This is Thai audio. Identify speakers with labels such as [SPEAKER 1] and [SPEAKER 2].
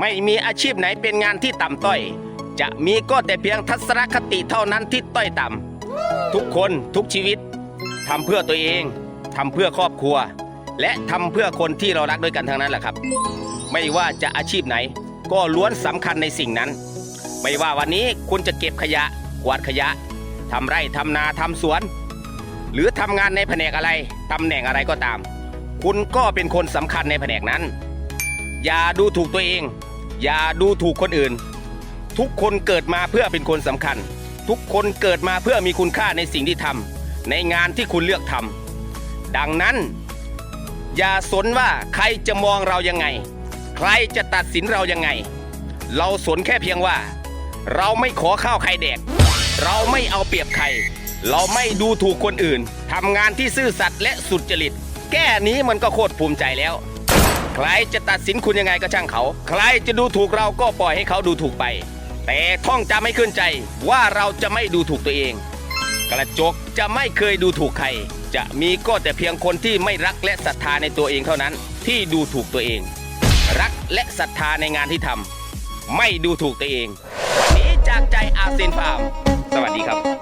[SPEAKER 1] ไม่มีอาชีพไหนเป็นงานที่ต่ำต้อย จะมีก็แต่เพียงทัศนคติเท่านั้นที่ต้อยต่ำทุกคนทุกชีวิตทำเพื่อตัวเองทำเพื่อครอบครัว และทำเพื่อคนที่เรารักด้วยกันทั้งนั้นแหละครับ ไม่ว่าจะอาชีพไหน ก็ล้วนสำคัญในสิ่งนั้น ไม่ว่าวันนี้คุณจะเก็บขยะกวาดขยะทำไร่ทำนาทำสวน หรือทำงานในแผนกอะไรตำแหน่งอะไรก็ตาม คุณก็เป็นคนสำคัญในแผนกนั้น อย่าดูถูกตัวเอง อย่าดูถูกคนอื่น ทุกคนเกิดมาเพื่อเป็นคนสำคัญ ทุกคนเกิดมาเพื่อมีคุณค่าในสิ่งที่ทำในงานที่คุณเลือกทำดังนั้น อย่าสนว่าใครจะมองเรายังไง ใครจะตัดสินเรายังไง เราสนแค่เพียงว่า เราไม่ขอข้าวใครแดก เราไม่เอาเปรียบใคร เราไม่ดูถูกคนอื่นทำงานที่ซื่อสัตย์และสุจริตแก้นี้มันก็โคตรภูมิใจแล้ว ใครจะตัดสินคุณยังไงก็ช่างเขา ใครจะดูถูกเราก็ปล่อยให้เขาดูถูกไป แต่ท่องจำให้ขึ้นใจว่าเราจะไม่ดูถูกตัวเอง กระจกจะไม่เคยดูถูกใคร จะมีก็แต่เพียงคนที่ไม่รักและศรัทธาในตัวเองเท่านั้น ที่ดูถูกตัวเอง รักและศรัทธาในงานที่ทำไม่ดูถูกตัวเองวันนี้จากใจอาเซียนฟาร์มสวัสดีครับ